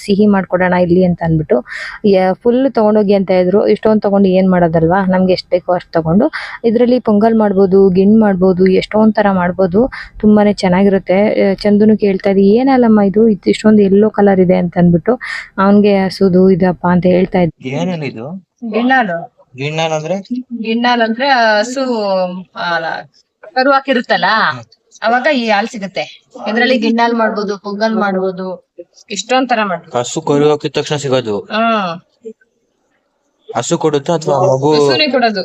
ಸಿಹಿ ಮಾಡ್ಕೊಡೋಣ ಇಲ್ಲಿ ಅಂತ ಅಂದ್ಬಿಟ್ಟು ಫುಲ್ ತಗೊಂಡೋಗಿ ಅಂತ ಇದ್ರು ಇಷ್ಟೊಂದು ತಗೊಂಡು ಏನ್ ಮಾಡೋದಲ್ವಾ? ನಮ್ಗೆ ಎಷ್ಟು ಬೇಕೋ ಅಷ್ಟು ತಗೊಂಡು. ಇದರಲ್ಲಿ ಪೊಂಗಲ್ ಮಾಡ್ಬೋದು ಗಿಣ್ ಮಾಡ್ಬೋದು ಎಷ್ಟೊಂದ್ ತರ ಮಾಡ್ಬೋದು. ತುಂಬಾನೇ ಚೆನ್ನಾಗಿರುತ್ತೆ. ಚಂದನು ಕೇಳ್ತಾ ಇದ್ದೀವಿ ಏನಲ್ಲಮ್ಮ ಇದು? ಇದು ಇಷ್ಟೊಂದು ಎಲ್ಲೋ ಕಲರ್ ಇದೆ ಅಂತ ಅಂದ್ಬಿಟ್ಟು ಅವನಿಗೆ ಹಸುದು ಇದಪ್ಪ ಅಂತ ಹೇಳ್ತಾ ಇದ್ದೆ. ಇದು? ಗಿಣ್ಣಾಲು. ಗಿಣ್ಣಾಲ್ ಅಂದ್ರೆ? ಗಿಣ್ಣಾಲ್ ಅಂದ್ರೆ ಹಸು ಕರು ಹಾಕಿರುತ್ತಲ್ಲ? ಅವಾಗ ಈ ಹಾಲ್ ಸಿಗುತ್ತೆ. ಇದ್ರಲ್ಲಿ ಗಿಣ್ಣಾಲ್ ಮಾಡ್ಬೋದು ಪೊಂಗಲ್ ಮಾಡ್ಬೋದು ಇಷ್ಟೊಂದ್ ತರ ಮಾಡ್ಬೋದು. ಹಸು ಕರು ಹಾಕಿದ ತಕ್ಷಣ ಸಿಗೋದು. ಹ್ಮ್ ಹಸು ಕೊಡುತ್ತಾ ಅಥವಾ ಮಗು ಹಸುನೇ ಕೊಡೋದು.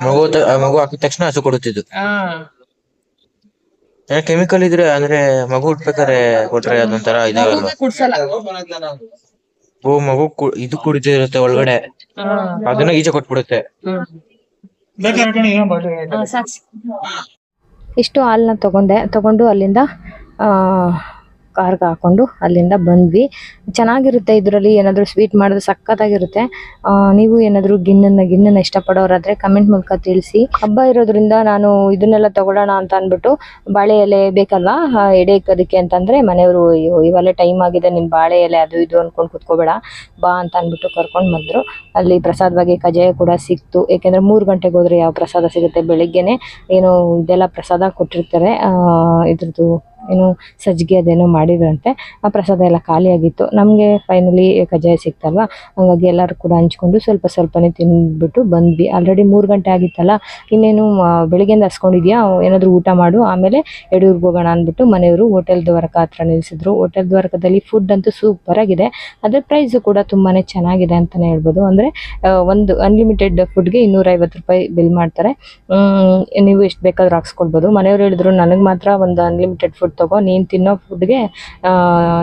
ಮಗು ತ- ಮಗು ಹಾಕಿದ ತಕ್ಷಣ ಹಸು ಕೊಡುತ್ತಿದ್ದು? ಹ್ಮ್ ಕೆಮಿಕಲ್ ಇದ್ರೆ ಅಂದ್ರೆ ಮಗು ಹುಟ್ಬೇಕಾದ್ರೆ ಕೊಟ್ರೆ ಅದೊಂಥರ ಇದಾಗಲ್ವಾ? ಮಗುಗೆ ಕುಡ್ಸಲ್ಲ. ಓ ಮಗು ಕು- ಇದು ಕುಡಿತಿರುತ್ತೆ ಒಳಗಡೆ. ಹ್ಮ್ ಅದನ್ನ ಈಚೆ ಕೊಟ್ಬಿಡುತ್ತೆ. ಹ್ಮ್. ಸಾಕ್ ಇಷ್ಟು ಹಾಲನ್ನ ತಗೊಂಡೆ ತಗೊಂಡು ಅಲ್ಲಿಂದ ಕಾರ್ಗೆ ಹಾಕೊಂಡು ಅಲ್ಲಿಂದ ಬಂದ್ವಿ. ಚೆನ್ನಾಗಿರುತ್ತೆ ಇದರಲ್ಲಿ. ಏನಾದರೂ ಸ್ವೀಟ್ ಮಾಡಿದ್ರೆ ಸಖತ್ತಾಗಿರುತ್ತೆ. ನೀವು ಏನಾದರೂ ಗಿಣ್ಣನ್ನ ಗಿನ್ನನ್ನು ಇಷ್ಟಪಡೋರಾದರೆ ಕಮೆಂಟ್ ಮೂಲಕ ತಿಳಿಸಿ. ಹಬ್ಬ ಇರೋದ್ರಿಂದ ನಾನು ಇದನ್ನೆಲ್ಲ ತಗೊಳ್ಳೋಣ ಅಂತ ಅಂದ್ಬಿಟ್ಟು ಬಾಳೆ ಎಲೆ ಬೇಕಲ್ಲ ಎಡೆ ಇಕ್ಕೋದಕ್ಕೆ ಅಂತಂದರೆ ಮನೆಯವರು ಇವೆಲ್ಲ ಟೈಮ್ ಆಗಿದೆ ನಿಮ್ಮ ಬಾಳೆ ಎಲೆ ಅದು ಇದು ಅಂದ್ಕೊಂಡು ಕೂತ್ಕೋಬೇಡ, ಬಾ ಅಂತ ಅಂದ್ಬಿಟ್ಟು ಕರ್ಕೊಂಡು ಬಂದ್ರು. ಅಲ್ಲಿ ಪ್ರಸಾದವಾಗಿ ಕಜಾಯ ಕೂಡ ಸಿಕ್ತು. ಯಾಕೆಂದ್ರೆ ಮೂರು ಗಂಟೆಗೆ ಹೋದರೆ ಯಾವ ಪ್ರಸಾದ ಸಿಗುತ್ತೆ? ಬೆಳಿಗ್ಗೆನೆ ಏನು ಇದೆಲ್ಲ ಪ್ರಸಾದ ಕೊಟ್ಟಿರ್ತಾರೆ. ಇದ್ರದ್ದು ಏನು ಸಜ್ಜಿಗೆ ಅದೇನೋ ಮಾಡಿದ್ರಂತೆ, ಆ ಪ್ರಸಾದ ಎಲ್ಲ ಖಾಲಿಯಾಗಿತ್ತು. ನಮಗೆ ಫೈನಲಿ ಕಜ್ಜಾಯ ಸಿಕ್ತಲ್ವ? ಹಂಗಾಗಿ ಎಲ್ಲರೂ ಕೂಡ ಹಂಚ್ಕೊಂಡು ಸ್ವಲ್ಪ ಸ್ವಲ್ಪನೇ ತಿಂದ್ಬಿಟ್ಟು ಬಂದ್ವಿ. ಆಲ್ರೆಡಿ ಮೂರು ಗಂಟೆ ಆಗಿತ್ತಲ್ಲ, ಇನ್ನೇನು ಬೆಳಿಗ್ಗೆಯಿಂದ ಹಸ್ಕೊಂಡಿದ್ಯಾ? ಏನಾದರೂ ಊಟ ಮಾಡು, ಆಮೇಲೆ ಯಡಿಯೂರ್ಗೆ ಹೋಗೋಣ ಅಂದ್ಬಿಟ್ಟು ಮನೆಯವರು ಹೋಟೆಲ್ ದ್ವಾರಕ ಹತ್ರ ನಿಲ್ಲಿಸಿದ್ರು ಹೋಟೆಲ್ ದ್ವಾರಕದಲ್ಲಿ ಫುಡ್ ಅಂತೂ ಸೂಪರ್ ಆಗಿದೆ. ಅದ್ರ ಪ್ರೈಸು ಕೂಡ ತುಂಬಾ ಚೆನ್ನಾಗಿದೆ ಅಂತಲೇ ಹೇಳ್ಬೋದು. ಅಂದರೆ ಒಂದು ಅನ್ಲಿಮಿಟೆಡ್ ಫುಡ್ಗೆ ಇನ್ನೂರೈವತ್ತು ರೂಪಾಯಿ ಬಿಲ್ ಮಾಡ್ತಾರೆ. ನೀವು ಎಷ್ಟು ಬೇಕಾದ್ರೂ ಹಾಕ್ಸ್ಕೊಳ್ಬೋದು. ಮನೆಯವರು ಹೇಳಿದ್ರು, ನನಗೆ ಮಾತ್ರ ಒಂದು ಅನ್ಲಿಮಿಟೆಡ್ ಫುಡ್ ತಗೋ, ನೀನು ತಿನ್ನೋ ಫುಡ್ಗೆ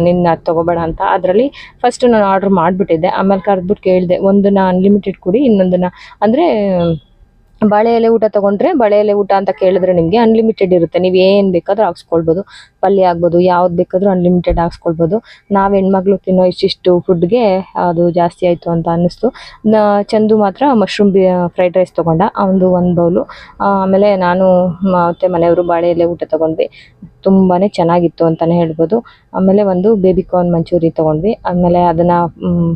ನಿನ್ನ ಅದು ತಗೋಬೇಡ ಅಂತ. ಅದರಲ್ಲಿ ಫಸ್ಟ್ ನಾನು ಆರ್ಡ್ರ್ ಮಾಡಿಬಿಟ್ಟಿದ್ದೆ. ಆಮೇಲೆ ಕರೆದ್ಬಿಟ್ಟು ಕೇಳಿದೆ, ಒಂದನ್ನ ಅನ್ಲಿಮಿಟೆಡ್ ಕೊಡಿ, ಇನ್ನೊಂದನ್ನ. ಅಂದರೆ, ಬಾಳೆ ಎಲೆ ಊಟ ತಗೊಂಡ್ರೆ ಬಾಳೆ ಎಲೆ ಊಟ ಅಂತ ಕೇಳಿದ್ರೆ ನಿಮಗೆ ಅನ್ಲಿಮಿಟೆಡ್ ಇರುತ್ತೆ. ನೀವು ಏನು ಬೇಕಾದರೂ ಹಾಕ್ಸ್ಕೊಳ್ಬೋದು. ಪಲ್ಯ ಆಗ್ಬೋದು, ಯಾವ್ದು ಬೇಕಾದರೂ ಅನ್ಲಿಮಿಟೆಡ್ ಹಾಕ್ಸ್ಕೊಳ್ಬೋದು. ನಾವು ಹೆಣ್ಮಗ್ಳು ತಿನ್ನೋ ಇಷ್ಟಿಷ್ಟು ಫುಡ್ಗೆ ಅದು ಜಾಸ್ತಿ ಆಯಿತು ಅಂತ ಅನ್ನಿಸ್ತು. ಚಂದು ಮಾತ್ರ ಮಶ್ರೂಮ್ ಬಿ ಫ್ರೈಡ್ ರೈಸ್ ತೊಗೊಂಡ. ಅವನದು ಒಂದು ಬೌಲು ಆಮೇಲೆ ನಾನು ಮತ್ತೆ ಮನೆಯವರು ಬಾಳೆ ಎಲೆ ಊಟ ತೊಗೊಂಡ್ವಿ. ತುಂಬಾ ಚೆನ್ನಾಗಿತ್ತು ಅಂತಲೇ ಹೇಳ್ಬೋದು. ಆಮೇಲೆ ಒಂದು ಬೇಬಿ ಕಾರ್ನ್ ಮಂಚೂರಿ ತೊಗೊಂಡ್ವಿ. ಆಮೇಲೆ ಅದನ್ನು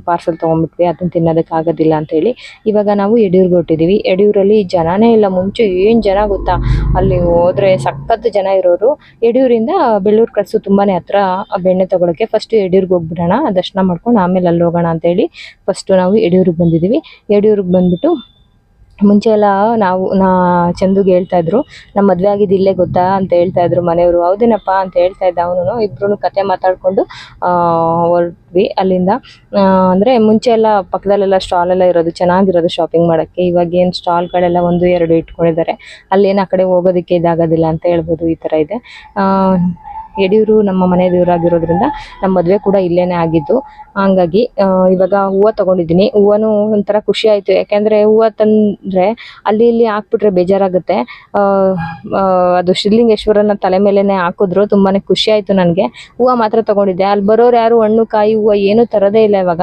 ಪಾರ್ಸೆಲ್ ತೊಗೊಂಡ್ಬಿಟ್ವಿ. ಅದನ್ನು ತಿನ್ನೋದಕ್ಕೆ ಆಗೋದಿಲ್ಲ ಅಂತೇಳಿ ಇವಾಗ ನಾವು ಯಡಿಯೂರಿಗೆ ಹೊರಟಿದ್ದೀವಿ ಯಡಿಯೂರಲ್ಲಿ ಜನನೇ ಇಲ್ಲ. ಮುಂಚೆ ಏನು ಜನ ಗೊತ್ತಾ? ಅಲ್ಲಿ ಹೋದ್ರೆ ಸಖತ್ ಜನ ಇರೋರು. ಯಡಿಯೂರಿಂದ ಬೆಳ್ಳೂರು ಕಟ್ಸು ತುಂಬಾನೇ ಹತ್ರ ಬೆಣ್ಣೆ ತಗೊಳಕ್ಕೆ ಫಸ್ಟ್ ಯಡಿಯೂರಿಗೆ ಹೋಗ್ಬಿಡೋಣ. ದರ್ಶನ ಮಾಡ್ಕೊಂಡು ಆಮೇಲೆ ಅಲ್ಲಿ ಹೋಗೋಣ ಅಂತೇಳಿ ಫಸ್ಟ್ ನಾವು ಯಡಿಯೂರಿಗೆ ಬಂದಿದ್ದೀವಿ ಯಡಿಯೂರಿಗೆ ಬಂದ್ಬಿಟ್ಟು ಮುಂಚೆ ಎಲ್ಲ ನಾವು, ನಾ ಚಂದುಗೆ ಹೇಳ್ತಾ ಇದ್ರು ನಮ್ಮ ಮದುವೆ ಆಗಿದ್ದು ಇಲ್ಲೇ ಗೊತ್ತಾ? ಅಂತ ಹೇಳ್ತಾ ಇದ್ರು ಮನೆಯವರು. ಹೌದೇನಪ್ಪ? ಅಂತ ಹೇಳ್ತಾ ಇದ್ದ ಅವನು ಇಬ್ರು ಕತೆ ಮಾತಾಡ್ಕೊಂಡು ಹೊರಟ್ವಿ ಅಲ್ಲಿಂದ. ಅಂದರೆ ಮುಂಚೆ ಎಲ್ಲ ಪಕ್ಕದಲ್ಲೆಲ್ಲ ಸ್ಟಾಲ್ ಎಲ್ಲ ಇರೋದು, ಚೆನ್ನಾಗಿರೋದು ಶಾಪಿಂಗ್ ಮಾಡೋಕ್ಕೆ. ಇವಾಗ ಏನು ಸ್ಟಾಲ್ಗಳೆಲ್ಲ ಒಂದು, ಎರಡು ಇಟ್ಕೊಂಡಿದ್ದಾರೆ. ಅಲ್ಲೇನು ಆ ಕಡೆ ಹೋಗೋದಕ್ಕೆ ಇದಾಗೋದಿಲ್ಲ ಅಂತ ಹೇಳ್ಬೋದು, ಈ ಥರ ಇದೆ. ಯಡಿಯೂರು ನಮ್ಮ ಮನೆ ದೇವರಾಗಿರೋದ್ರಿಂದ ನಮ್ಮ ಮದುವೆ ಕೂಡ ಇಲ್ಲೇನೆ ಆಗಿದ್ದು. ಹಂಗಾಗಿ ಇವಾಗ ಹೂವು ತಗೊಂಡಿದ್ದೀನಿ. ಹೂವನು ಒಂಥರ ಖುಷಿ ಆಯಿತು. ಯಾಕೆಂದರೆ ಹೂವು ತಂದರೆ ಅಲ್ಲಿ ಇಲ್ಲಿ ಹಾಕ್ಬಿಟ್ರೆ ಬೇಜಾರಾಗುತ್ತೆ. ಅದು ಶ್ರೀಲಿಂಗೇಶ್ವರನ ತಲೆ ಮೇಲೆನೆ ಹಾಕಿದ್ರು. ತುಂಬಾ ಖುಷಿ ಆಯಿತು ನನಗೆ. ಹೂವು ಮಾತ್ರ ತಗೊಂಡಿದ್ದೆ. ಅಲ್ಲಿ ಬರೋರು ಯಾರು ಹಣ್ಣು, ಕಾಯಿ, ಹೂವು ಏನೂ ತರೋದೇ ಇಲ್ಲ ಇವಾಗ.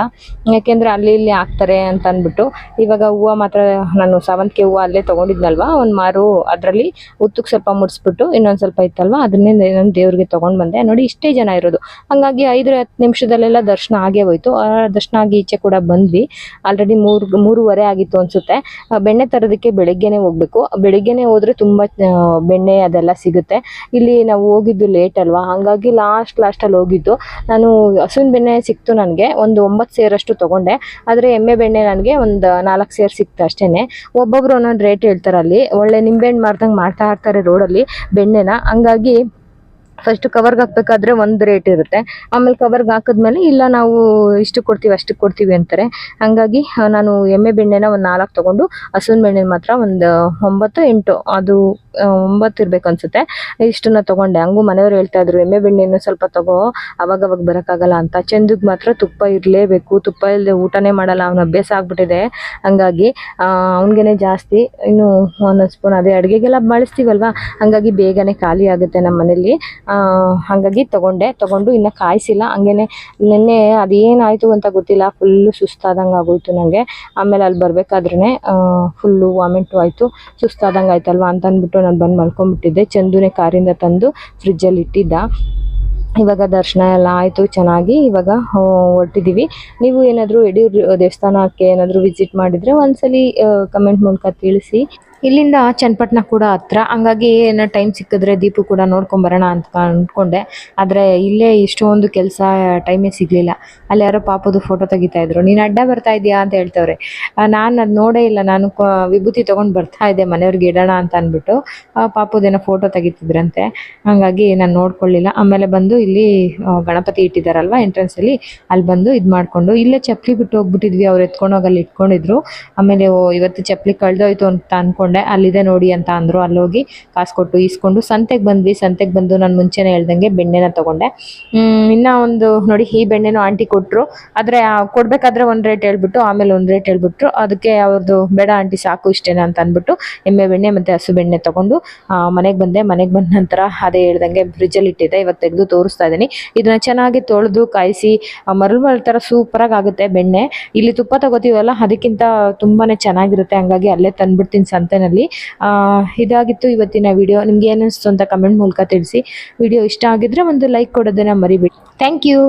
ಯಾಕೆಂದರೆ ಅಲ್ಲಿ ಇಲ್ಲಿ ಹಾಕ್ತಾರೆ ಅಂತ ಅಂದ್ಬಿಟ್ಟು. ಇವಾಗ ಹೂವು ಮಾತ್ರ ನಾನು ಸಾವಂತಿಗೆ ಹೂವು ಅಲ್ಲೇ ತಗೊಂಡಿದ್ನಲ್ವಾ? ಒಂದು ಮಾರು ಅದರಲ್ಲಿ ಉತ್ತಕ್ಕೆ ಸ್ವಲ್ಪ ಮುಡಿಸ್ಬಿಟ್ಟು ಇನ್ನೊಂದು ಸ್ವಲ್ಪ ಇತ್ತಲ್ವ? ಅದನ್ನೇ ನಾನು ದೇವ್ರಿಗೆ ಬಂದೆ. ನೋಡಿ, ಇಷ್ಟೇ ಜನ ಇರೋದು. ಹಂಗಾಗಿ ಐದರ ಹತ್ತು ನಿಮಿಷದಲ್ಲೆಲ್ಲ ದರ್ಶನ ಆಗೇ ಹೋಯ್ತು. ದರ್ಶನ ಆಗಿ ಈಚೆ ಕೂಡ ಬಂದ್ವಿ. ಆಲ್ರೆಡಿ ಮೂರು, ಮೂರುವರೆ ಆಗಿತ್ತು ಅನ್ಸುತ್ತೆ. ಬೆಣ್ಣೆ ತರೋದಕ್ಕೆ ಬೆಳಗ್ಗೆನೇ ಹೋಗ್ಬೇಕು. ಬೆಳಗ್ಗೆನೇ ಹೋದರೆ ತುಂಬಾ ಬೆಣ್ಣೆ ಅದೆಲ್ಲ ಸಿಗುತ್ತೆ. ಇಲ್ಲಿ ನಾವು ಹೋಗಿದ್ದು ಲೇಟ್ ಅಲ್ವಾ? ಹಾಗಾಗಿ ಲಾಸ್ಟ್ ಲಾಸ್ಟಲ್ಲಿ ಹೋಗಿದ್ದು. ನಾನು ಹಸುವಿನ ಬೆಣ್ಣೆ ಸಿಕ್ತು ನನಗೆ. ಒಂದು ಒಂಬತ್ತು ಸೇರಷ್ಟು ತಗೊಂಡೆ. ಆದರೆ ಎಮ್ಮೆ ಬೆಣ್ಣೆ ನನಗೆ ಒಂದು ನಾಲ್ಕು ಸೇರ್ ಸಿಕ್ತು ಅಷ್ಟೇನೆ. ಒಬ್ಬೊಬ್ರು ಒಂದೊಂದು ರೇಟ್ ಹೇಳ್ತಾರೆ ಅಲ್ಲಿ. ಒಳ್ಳೆ ನಿಂಬೆಹಣ್ಣು ಮಾರ್ದಂಗೆ ಮಾಡ್ತಾ ಇರ್ತಾರೆ ರೋಡಲ್ಲಿ ಬೆಣ್ಣೆನ. ಹಂಗಾಗಿ ಫಸ್ಟ್ ಕವರ್ಗೆ ಹಾಕ್ಬೇಕಾದ್ರೆ ಒಂದು ರೇಟ್ ಇರುತ್ತೆ. ಆಮೇಲೆ ಕವರ್ಗೆ ಹಾಕಿದ್ಮೇಲೆ ಇಲ್ಲ ನಾವು ಇಷ್ಟು ಕೊಡ್ತೀವಿ, ಅಷ್ಟು ಕೊಡ್ತೀವಿ ಅಂತಾರೆ. ಹಂಗಾಗಿ ನಾನು ಎಮ್ಮೆ ಬೆಣ್ಣೆನ ಒಂದು ನಾಲ್ಕು ತೊಗೊಂಡು, ಹಸುವಿನ ಬೆಣ್ಣೆ ಮಾತ್ರ ಒಂದು ಒಂಬತ್ತು, ಎಂಟು, ಅದು ಒಂಬತ್ತು ಇರ್ಬೇಕು ಅನ್ಸುತ್ತೆ. ಇಷ್ಟನ್ನ ತೊಗೊಂಡೆ. ಹಂಗೂ ಮನೆಯವ್ರು ಹೇಳ್ತಾ ಇದ್ರು, ಎಮ್ಮೆ ಬೆಣ್ಣೆನೂ ಸ್ವಲ್ಪ ತಗೋ ಅವಾಗ ಅವಾಗ ಬರೋಕ್ಕಾಗಲ್ಲ ಅಂತ. ಚಂದಕ್ಕೆ ಮಾತ್ರ ತುಪ್ಪ ಇರಲೇಬೇಕು. ತುಪ್ಪ ಇಲ್ಲದೆ ಊಟನೇ ಮಾಡಲ್ಲ, ಅವ್ನ ಅಭ್ಯಾಸ ಆಗ್ಬಿಟ್ಟಿದೆ. ಹಂಗಾಗಿ ಅವನಿಗೇನೆ ಜಾಸ್ತಿ, ಇನ್ನು ಒಂದೊಂದು ಸ್ಪೂನ್ ಅದೇ ಅಡುಗೆಗೆಲ್ಲ ಬಳಸ್ತೀವಲ್ವಾ? ಹಂಗಾಗಿ ಬೇಗನೆ ಖಾಲಿ ಆಗುತ್ತೆ ನಮ್ಮ ಮನೇಲಿ ಹಾಗಾಗಿ ತಗೊಂಡೆ. ತಗೊಂಡು ಇನ್ನು ಕಾಯಿಸಿಲ್ಲ. ಹಂಗೇನೆ ನಿನ್ನೆ ಅದೇನಾಯಿತು ಅಂತ ಗೊತ್ತಿಲ್ಲ. ಫುಲ್ಲು ಸುಸ್ತಾದಂಗೆ ಆಗೋಯ್ತು ನನಗೆ ಆಮೇಲೆ ಅಲ್ಲಿ ಬರಬೇಕಾದ್ರೆ ಫುಲ್ಲು ವಾಮಿಂಟು ಆಯಿತು. ಸುಸ್ತಾದಂಗೆ ಆಯ್ತಲ್ವಾ ಅಂತ ಅಂದ್ಬಿಟ್ಟು ನಾನು ಬಂದು ಮಲ್ಕೊಂಡ್ಬಿಟ್ಟಿದ್ದೆ ಚಂದುನೇ ಕಾರಿಂದ ತಂದು ಫ್ರಿಜ್ಜಲ್ಲಿ ಇಟ್ಟಿದ್ದ. ಇವಾಗ ದರ್ಶನ ಎಲ್ಲ ಆಯಿತು ಚೆನ್ನಾಗಿ. ಇವಾಗ ಹೊರಟಿದ್ದೀವಿ ನೀವು ಏನಾದರೂ ಯಡಿಯೂರು ದೇವಸ್ಥಾನಕ್ಕೆ ಏನಾದರೂ ವಿಸಿಟ್ ಮಾಡಿದರೆ ಒಂದ್ಸಲಿ ಕಮೆಂಟ್ ಮೂಲಕ ತಿಳಿಸಿ. ಇಲ್ಲಿಂದ ಚನ್ನಪಟ್ಟಣ ಕೂಡ ಹತ್ರ. ಹಂಗಾಗಿ ಏನೋ ಟೈಮ್ ಸಿಕ್ಕಿದ್ರೆ ದೀಪು ಕೂಡ ನೋಡ್ಕೊಂಬರೋಣ ಅಂತ ಅಂದ್ಕೊಂಡೆ ಆದರೆ ಇಲ್ಲೇ ಇಷ್ಟೊಂದು ಕೆಲಸ ಟೈಮೇ ಸಿಗಲಿಲ್ಲ. ಅಲ್ಲಿ ಯಾರೋ ಪಾಪದು ಫೋಟೋ ತೆಗಿತಾ ಇದ್ರು. ನೀನು ಅಡ್ಡ ಬರ್ತಾ ಇದೆಯಾ ಅಂತ ಹೇಳ್ತವ್ರೆ. ನಾನು ಅದು ನೋಡೇ ಇಲ್ಲ. ನಾನು ವಿಭೂತಿ ತೊಗೊಂಡು ಬರ್ತಾ ಇದ್ದೆ. ಮನೆಯವ್ರಿಗೆ ಇಡೋಣ ಅಂತ ಅಂದ್ಬಿಟ್ಟು ಪಾಪುದೇನೋ ಫೋಟೋ ತೆಗಿತಿದ್ರಂತೆ. ಹಾಗಾಗಿ ನಾನು ನೋಡ್ಕೊಳ್ಳಿಲ್ಲ. ಆಮೇಲೆ ಬಂದು ಇಲ್ಲಿ ಗಣಪತಿ ಇಟ್ಟಿದ್ದಾರಲ್ವ ಎಂಟ್ರೆನ್ಸಲ್ಲಿ ಅಲ್ಲಿ ಬಂದು ಇದು ಮಾಡಿಕೊಂಡು, ಇಲ್ಲೇ ಚಪ್ಪಲಿ ಬಿಟ್ಟು ಹೋಗ್ಬಿಟ್ಟಿದ್ವಿ. ಅವ್ರು ಎತ್ಕೊಂಡು ಹೋಗಲ್ಲಿ ಇಟ್ಕೊಂಡಿದ್ರು. ಆಮೇಲೆ ಇವತ್ತು ಚಪ್ಪಲಿ ಕಳೆದೋಯ್ತು ಅಂತ ಅಂದ್ಕೊಂಡೆ ಅಲ್ಲಿದೆ ನೋಡಿ ಅಂತ ಅಂದರು. ಅಲ್ಲಿ ಹೋಗಿ ಕಾಸು ಕೊಟ್ಟು ಈಸ್ಕೊಂಡು ಸಂತೆಗೆ ಬಂದ್ವಿ. ಸಂತೆಗೆ ಬಂದು ನಾನು ಮುಂಚೆನೇ ಹೇಳ್ದಂಗೆ ಬೆಣ್ಣೆನ ತೊಗೊಂಡೆ. ಇನ್ನ ಒಂದು ನೋಡಿ ಈ ಬೆಣ್ಣೆನೂ ಆಂಟಿ ಕೊಟ್ಟರು ಆದರೆ ಕೊಡಬೇಕಾದ್ರೆ ಒಂದು ರೇಟ್ ಹೇಳ್ಬಿಟ್ಟು, ಆಮೇಲೆ ಒಂದು ರೇಟ್ ಹೇಳ್ಬಿಟ್ರು. ಅದಕ್ಕೆ ಅವ್ರದ್ದು ಬೇಡ ಆಂಟಿ ಸಾಕು ಇಷ್ಟೇನ ಅಂತ ಅಂದ್ಬಿಟ್ಟು ಎಮ್ಮೆ ಬೆಣ್ಣೆ ಮತ್ತು ಹಸು ಬೆಣ್ಣೆ ತೊಗೊಂಡು ಮನೆಗೆ ಬಂದೆ. ಮನೆಗೆ ಬಂದ ನಂತರ ಅದೇ ಹೇಳ್ದಂಗೆ ಫ್ರಿಜ್ಜಲ್ಲಿ ಇಟ್ಟಿದ್ದೆ. ಇವತ್ತು ತೆಗೆದು ತೋರಿಸ್ತಾ ಇದ್ದೀನಿ. ಇದನ್ನ ಚೆನ್ನಾಗಿ ತೊಳೆದು ಕಾಯಿಸಿ ಮರಳು ಮರಳು ಥರ ಸೂಪರಾಗಿ ಆಗುತ್ತೆ ಬೆಣ್ಣೆ. ಇಲ್ಲಿ ತುಪ್ಪ ತಗೋತೀವಲ್ಲ, ಅದಕ್ಕಿಂತ ತುಂಬಾ ಚೆನ್ನಾಗಿರುತ್ತೆ. ಹಂಗಾಗಿ ಅಲ್ಲೇ ತಂದ್ಬಿಡ್ತೀನಿ ಸಂತೆನಲ್ಲಿ ಆ, ಇದಾಗಿತ್ತು ಇವತ್ತಿನ ವಿಡಿಯೋ ನಿಮ್ಗೆ ಏನಿಸ್ತು ಅಂತ ಕಮೆಂಟ್ ಮೂಲಕ ತಿಳಿಸಿ. ವಿಡಿಯೋ ಇಷ್ಟ ಆಗಿದ್ರೆ ಒಂದು ಲೈಕ್ ಕೊಡೋದನ್ನು ಮರಿಬೇಡಿ. Thank you